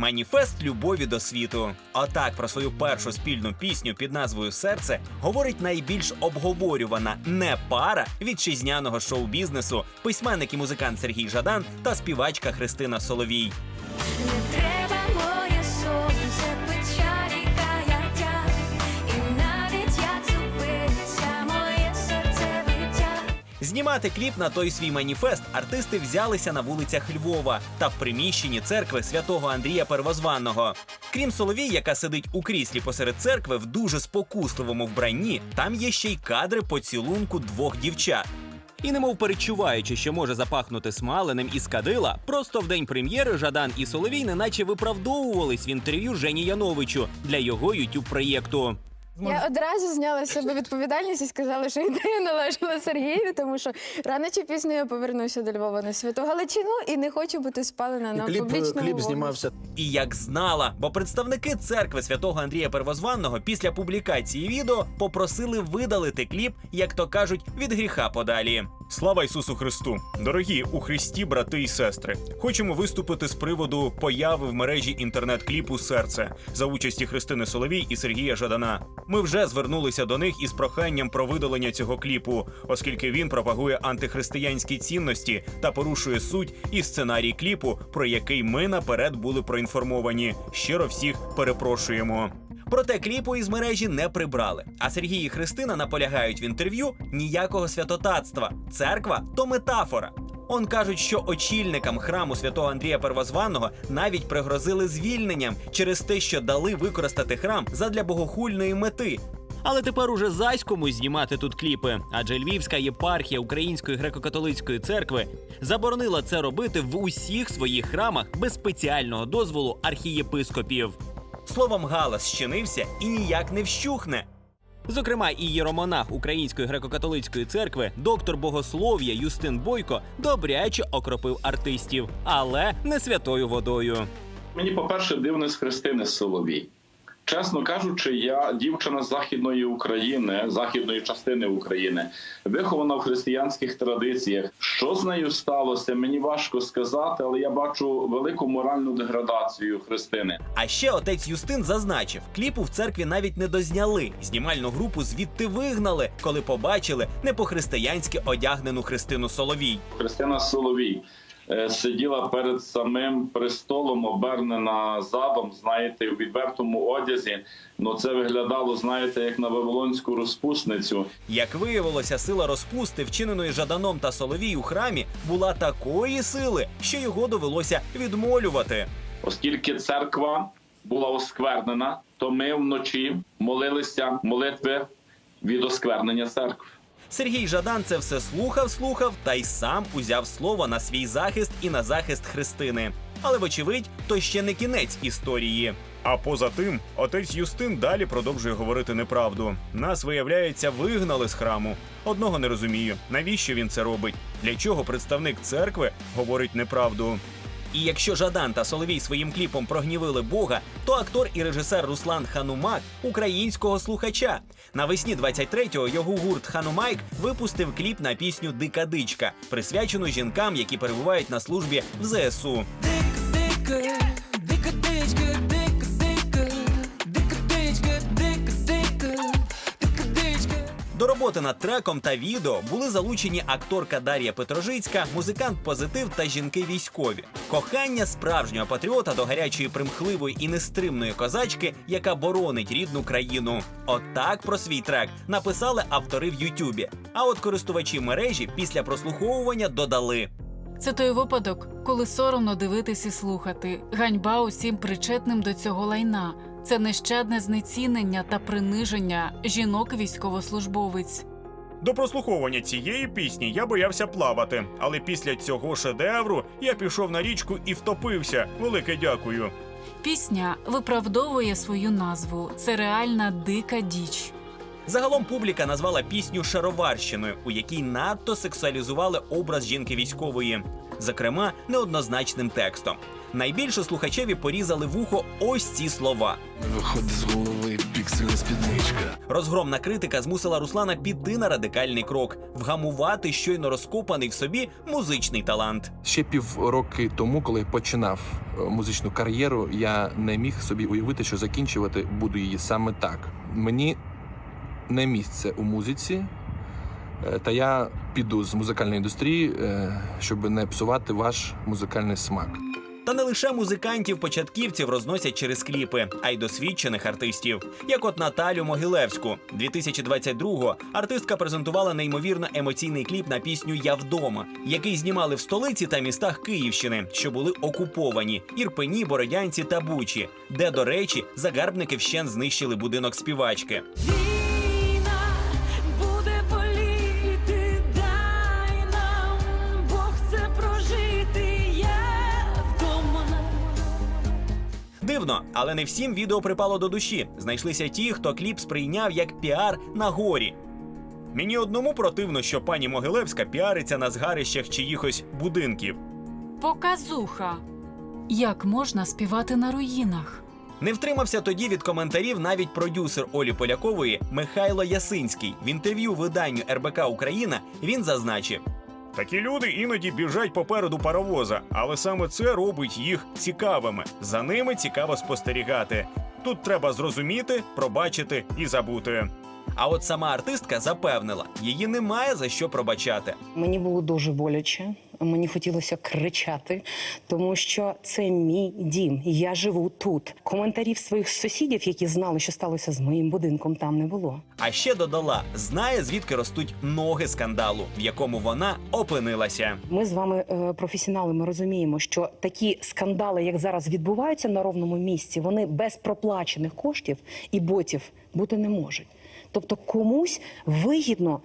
маніфест любові до світу. А так про свою першу спільну пісню під назвою Серце говорить найбільш обговорювана не пара вітчизняного шоу-бізнесу, письменник і музикант Сергій Жадан та співачка Христина Соловій. Знімати кліп на той свій маніфест артисти взялися на вулицях Львова та в приміщенні церкви святого Андрія Первозванного. Крім Соловій, яка сидить у кріслі посеред церкви в дуже спокусливому вбранні, там є ще й кадри поцілунку двох дівчат. І немов перечуваючи, що може запахнути смаленим із кадила, просто в день прем'єри Жадан і Соловій неначе виправдовувались в інтерв'ю Жені Яновичу для його youtube проєкту. Я одразу зняла з себе відповідальність і сказала, що ідея належала Сергію, тому що рано чи пізно я повернуся до Львова на святу Галичину і не хочу бути спалена на кліп, публічному кліп знімався. І як знала, бо представники церкви святого Андрія Первозванного після публікації відео попросили видалити кліп, як то кажуть, від гріха подалі. Слава Ісусу Христу! Дорогі у Христі, брати і сестри! Хочемо виступити з приводу появи в мережі інтернет-кліпу Серце за участі Христини Соловій і Сергія Жадана. Ми вже звернулися до них із проханням про видалення цього кліпу, оскільки він пропагує антихристиянські цінності та порушує суть і сценарій кліпу, про який ми наперед були проінформовані. Щиро всіх перепрошуємо. Проте кліпу із мережі не прибрали. А Сергій і Христина наполягають в інтерв'ю ніякого святотатства. Церква то метафора. Он кажуть, що очільникам храму святого Андрія Первозванного навіть пригрозили звільненням через те, що дали використати храм задля богохульної мети. Але тепер уже зась комусь знімати тут кліпи, адже Львівська єпархія Української греко-католицької церкви заборонила це робити в усіх своїх храмах без спеціального дозволу архієпископів. Словом, галас щинився і ніяк не вщухне. Зокрема, і єромонах Української греко-католицької церкви, доктор богослов'я Юстин Бойко добряче окропив артистів, але не святою водою. Мені, по-перше, дивно з Христини Соловій. Чесно кажучи, я дівчина з західної України, західної частини України, вихована в християнських традиціях. Що з нею сталося? Мені важко сказати, але я бачу велику моральну деградацію Христини. А ще отець Юстин зазначив, кліпу в церкві навіть не дозняли. Знімальну групу звідти вигнали, коли побачили не по-християнськи одягнену Христину Соловій. Христина Соловій сиділа перед самим престолом, обернена задом, знаєте, у відвертому одязі. Ну це виглядало, знаєте, як на вавилонську розпусницю. Як виявилося, сила розпусти, вчиненої Жаданом та Соловій у храмі, була такої сили, що його довелося відмолювати. Оскільки церква була осквернена, то ми вночі молилися молитви від осквернення церкви. Сергій Жадан це все слухав, слухав та й сам узяв слово на свій захист і на захист Христини. Але, вочевидь, то ще не кінець історії. А поза тим, отець Юстин далі продовжує говорити неправду. Нас, виявляється, вигнали з храму. Одного не розумію, навіщо він це робить? Для чого представник церкви говорить неправду? І якщо Жадан та Соловій своїм кліпом прогнівили Бога, то актор і режисер Руслан Ханумак українського слухача. Навесні 23-го його гурт Ханумайк випустив кліп на пісню Дика дичка, присвячену жінкам, які перебувають на службі в ЗСУ. До роботи над треком та відео були залучені акторка Дар'я Петрожицька, музикант Позитив та жінки військові. Кохання справжнього патріота до гарячої примхливої і нестримної козачки, яка боронить рідну країну. Отак про свій трек написали автори в Ютубі. А от користувачі мережі після прослуховування додали. Це той випадок, коли соромно дивитись і слухати. Ганьба усім причетним до цього лайна. Це нещадне знецінення та приниження жінок військовослужбовиць. До прослуховування цієї пісні я боявся плавати, але після цього шедевру я пішов на річку і втопився. Велике дякую. Пісня виправдовує свою назву. Це реальна дика діч. Загалом публіка назвала пісню шароварщиною, у якій надто сексуалізували образ жінки військової, зокрема неоднозначним текстом. Найбільше слухачеві порізали вухо ось ці слова. Виходить з голови піксельна спідничка. Розгромна критика змусила Руслана піти на радикальний крок, вгамувати щойно розкопаний в собі музичний талант. Ще півроки тому, коли починав е, музичну кар'єру, я не міг собі уявити, що закінчувати буду її саме так. Мені не місце у музиці, е, та я піду з музикальної індустрії, е, щоб не псувати ваш музикальний смак. Та не лише музикантів-початківців розносять через кліпи, а й досвідчених артистів. Як от Наталю Могилевську. 2022-го артистка презентувала неймовірно емоційний кліп на пісню Я вдома, який знімали в столиці та містах Київщини, що були окуповані Ірпені, Бородянці та Бучі, де, до речі, загарбники вщен знищили будинок співачки. Дивно, але не всім відео припало до душі. Знайшлися ті, хто кліп сприйняв як піар на горі. Мені одному противно, що пані Могилевська піариться на згарищах чиїхось будинків. Показуха. Як можна співати на руїнах? Не втримався тоді від коментарів навіть продюсер Олі Полякової Михайло Ясинський. В інтерв'ю виданню РБК Україна він зазначив: Такі люди іноді біжать попереду паровоза, але саме це робить їх цікавими. За ними цікаво спостерігати. Тут треба зрозуміти, пробачити і забути. А от сама артистка запевнила, її немає за що пробачати. Мені було дуже боляче. Мені хотілося кричати, тому що це мій дім. Я живу тут. Коментарів своїх сусідів, які знали, що сталося з моїм будинком, там не було. А ще додала, знає звідки ростуть ноги скандалу, в якому вона опинилася. Ми з вами е, професіонали. Ми розуміємо, що такі скандали, як зараз відбуваються на ровному місці, вони без проплачених коштів і ботів бути не можуть. Тобто комусь вигідно.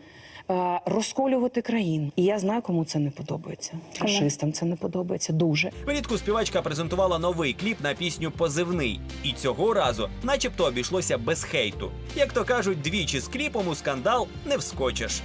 е, Розколювати країну, і я знаю, кому це не подобається. Фашистам це не подобається дуже. Влітку співачка презентувала новий кліп на пісню Позивний. І цього разу, начебто, обійшлося без хейту. Як то кажуть, двічі з кліпом у скандал не вскочиш.